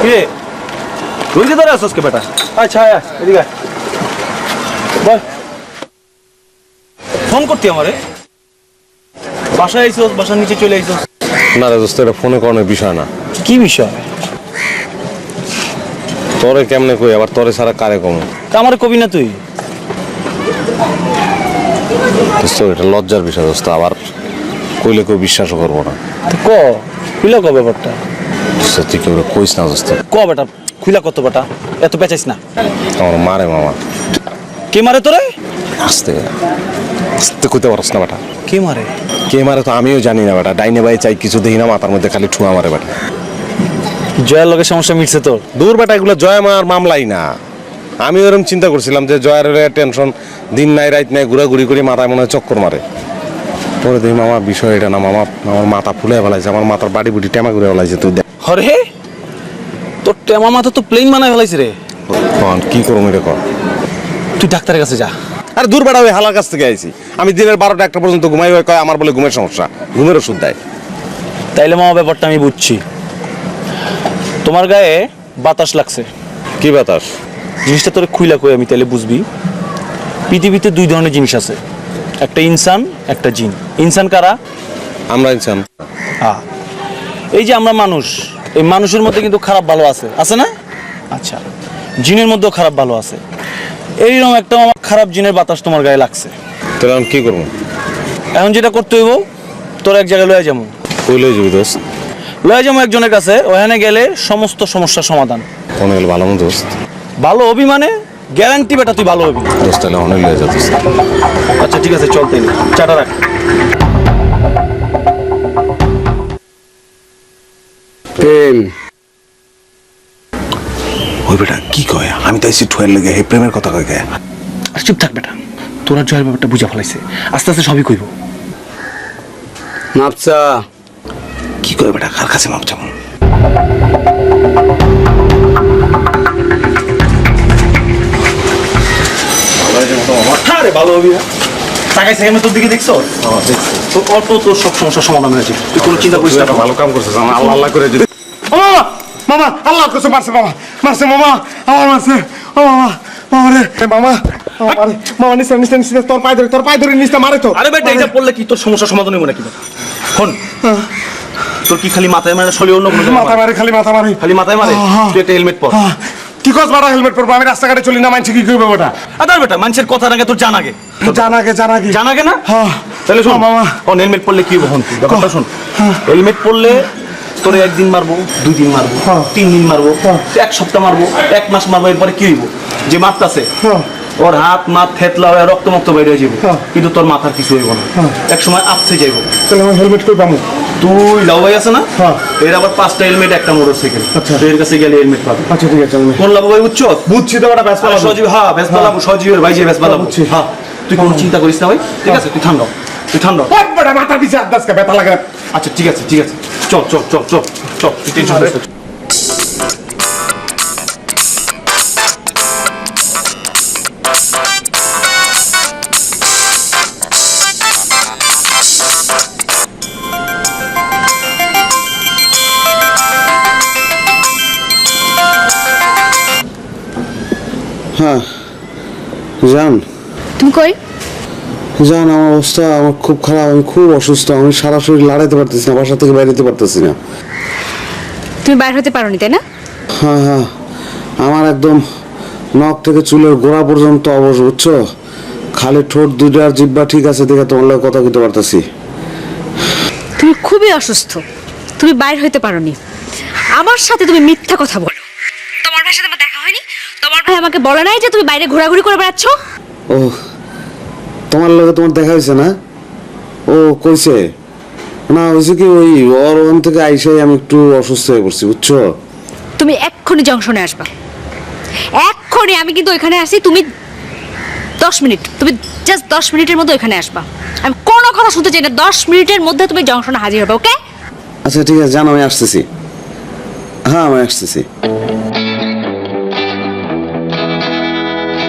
কিরে? তুই যে ধরে আসছিস কে বেটা? আচ্ছা এদিকে। বল। ফোন করতি আমারে? বাসায় আইসোস বাসার নিচে চলে আইসোস। না রে দোস্ত এটা ফোনে করানোর বিষয় না। কি বিষয়? তোরে কেমনে কই? আবার তোরে ছাড়া কারে কম? তা আমার কবি না তুই? দোস্ত এটা লজ্জার বিষয় দোস্ত আবার কইলে কেউ বিশ্বাসও করব না। তো ক? খুলা ক ব্যাপারটা? দোস্ত তুই কেউ কইস না দোস্ত। ক বেটা? খুলা কত বেটা? এত পেঁচাইস না। আমার মারে মামা। কে মারে তোরে? আস্তে। আস্তে কইতে পারস না বেটা। কে মারে? কে মারে তো আমিও জানি না বেটা। ডাইনে বাই চাই কিছু দেখি না মাথার মধ্যে খালি ঠুয়া মারে বেটা। জয়ের লগে সমস্যা মিটছে তো দূর বেটা এগুলো জয় মার মামলাই না। আমি ওরকম চিন্তা করছিলাম যে জয়ের টেনশন দিন নাই রাত নাই ঘুরাঘুরি করে মাথায় মনে হয় চক্কর মারে। পরে দেখি মামা বিষয় এটা না মামা আমার মাথা ফুলে ফেলাইছে আমার মাথার বাড়ি বুটি টেমা ঘুরে ফেলাইছে তুই দেখ। হরে? তোর টেমা মাথা তো প্লেন বানায় ফেলাইছে রে। কন, কি করব এটা কর তুই ডাক্তারের কাছে যা। আরে দূর বেড়া ওই হালার কাছ থেকে আইছি। আমি দিনের বারোটা একটা পর্যন্ত ঘুমাই ওই কয় আমার বলে ঘুমের সমস্যা ঘুমের ওষুধ দেয়। তাইলে মামা ব্যাপারটা আমি বুঝছি। তোমার গায়ে বাতাস লাগছে। কি বাতাস? জিনিসটা তোর খুইলা কই আমি তাহলে বুঝবি। পৃথিবীতে দুই ধরনের জিনিস আছে। একটা ইনসান একটা জিন। ইনসান কারা? আমরা ইনসান। হ্যাঁ। এই যে আমরা মানুষ এই মানুষের মধ্যে কিন্তু খারাপ ভালো আছে। আছে না? আচ্ছা। জিনের মধ্যেও খারাপ ভালো আছে। এইরকম একটা আমার খারাপ জিনের বাতাস তোমার গায়ে লাগছে। তাহলে আমি কি করব? এখন যেটা করতে হইব তোর এক জায়গায় লয়ে যাব। কইলে যাবি দোস্ত? লয়ে যাব একজনের কাছে ওখানে গেলে সমস্ত সমস্যার সমাধান। গেলে ভালো দোস্ত? ভালো হবি মানে গ্যারান্টি বেটা তুই ভালো হবি দোস্ত তাহলে অনেক লয়ে যা দোস্ত। আচ্ছা ঠিক আছে চল তাইলে। চাটা রাখ। প্রেম। ওই বেটা কি কয়? আমি তো আইসি ঠুয়ের লেগে হে প্রেমের কথা কয় কে? আর চুপ থাক বেটা তোরা জয়ের ব্যাপারটা বুঝা ফেলাইছে। আস্তে আস্তে সবই কইব। মাপচা কি কয় বেটা? কার কাছে মাপ চাবো? আরে ভালো হবি তাকাই সেখানে তোর দিকে দেখছ? তো অল্প তোর সব সমস্যার সমাধান হয়েছে। তুই কোনো চিন্তা করিস না। ভালো কাম করছিস আমার আল্লাহ আল্লাহ করে যদি মামা মামা আল্লাহ কসম মারছে মামা। মারছে মামা আমার মারছে। ও মামা মামা রে মামা মামা রে, মামা নিস্তা নিস্তা নিস্তা তোর পায়ে ধরে তোর পায়ে ধরে নিস্তা মারে তো। আরে বেটা এটা পড়লে কি তোর সমস্যার সমাধান হইব নাকি? তোর কি খালি মাথায় মানে শরীর অন্য কোনো জায়গায় মাথা মারে? মারে খালি মাথা মারে। খালি মাথায় মারে? হ্যাঁ। তুই একটা হেলমেট পর। কি কস বাড়া হেলমেট পরবো? আমি রাস্তাঘাটে চলি না মানছি কি করবে ওটা আদার বেটা মানুষের কথা আগে তোর জানাগে। জানাকে জানাকে জানাগে। না? হ্যাঁ। তাহলে শোন হ্যাঁ, মামা। কোন হেলমেট পরলে কি হবে ব্যাপারটা শোন। হেলমেট পরলে তোরে একদিন মারবো দুই দিন মারবো হ্যাঁ। তিন দিন মারবো হ্যাঁ। এক সপ্তাহ মারবো এক মাস মারবো এরপরে কি হইব? যে মারতাছে হ্যাঁ। ওর হাত মাত থেতলা হয়ে রক্ত মক্ত বের হয়ে যাবে হ্যাঁ। কিন্তু তোর মাথার কিছু হইব না। এক সময় আপসে যাইব। তাহলে আমি হেলমেট কই পাবো তুই লাউবাই আছে না? হ্যাঁ। এর আবার পাঁচটা হেলমেট একটা মোটর সাইকেল আচ্ছা। এর কাছে গেলে হেলমেট পাবে। আচ্ছা ঠিক আছে কোন লাভবাই উচ্চ বুঝছি? তো ওটা ব্যাসপালা সজীব হ্যাঁ ব্যাসপালা পালাবো সজীবের ভাই যে ব্যাসপালা বুঝছি। হ্যাঁ তুই কোনো চিন্তা করিস না ভাই ঠিক আছে? তুই ঠান্ডা তুই ঠান্ডা হ। বড় মাথা পিছে আদাস কা ব্যথা লাগে। আচ্ছা ঠিক আছে ঠিক আছে। চল চল চল চল চল তুই টেনশন হ্যাঁ জান। তুমি কই? জান আমার অবস্থা আমার খুব খারাপ আমি খুব অসুস্থ আমি সারা শরীর লাড়াইতে পারতেছি না বাসা থেকে বেরোতে পারতেছি না। তুমি বাইর হতে পারোনি তাই না? হ্যাঁ হ্যাঁ আমার একদম নখ থেকে চুলের গোড়া পর্যন্ত অবশ বুঝছ? খালি ঠোঁট দুইটার জিব্বা ঠিক আছে দেখে তোমার লাগে কথা বলতে পারতেছি। তুমি খুবই অসুস্থ তুমি বাইর হইতে পারোনি। আমার সাথে তুমি মিথ্যা কথা বলো তোমার ভাইয়ের সাথে আমার দেখা হয়নি তোমার ভাই আমাকে বলে নাই যে তুমি বাইরে ঘোরাঘুরি করে বেড়াচ্ছ? ও তোমার লগে তোমার দেখা হয়েছে না? ও কইছে। না হয়েছে কি ওই ওর ওখান থেকে আইসাই আমি একটু অসুস্থ হয়ে পড়ছি বুঝছ? তুমি এক্ষুনি জংশনে আসবা। এক্ষুনি আমি কিন্তু ওইখানে আসি তুমি দশ মিনিট তুমি জাস্ট দশ মিনিটের মধ্যে ওইখানে আসবা। আমি কোনো কথা শুনতে চাই না দশ মিনিটের মধ্যে তুমি জংশনে হাজির হবে ওকে? আচ্ছা ঠিক আছে জান আমি আসতেছি। হ্যাঁ আমি আসতেছি।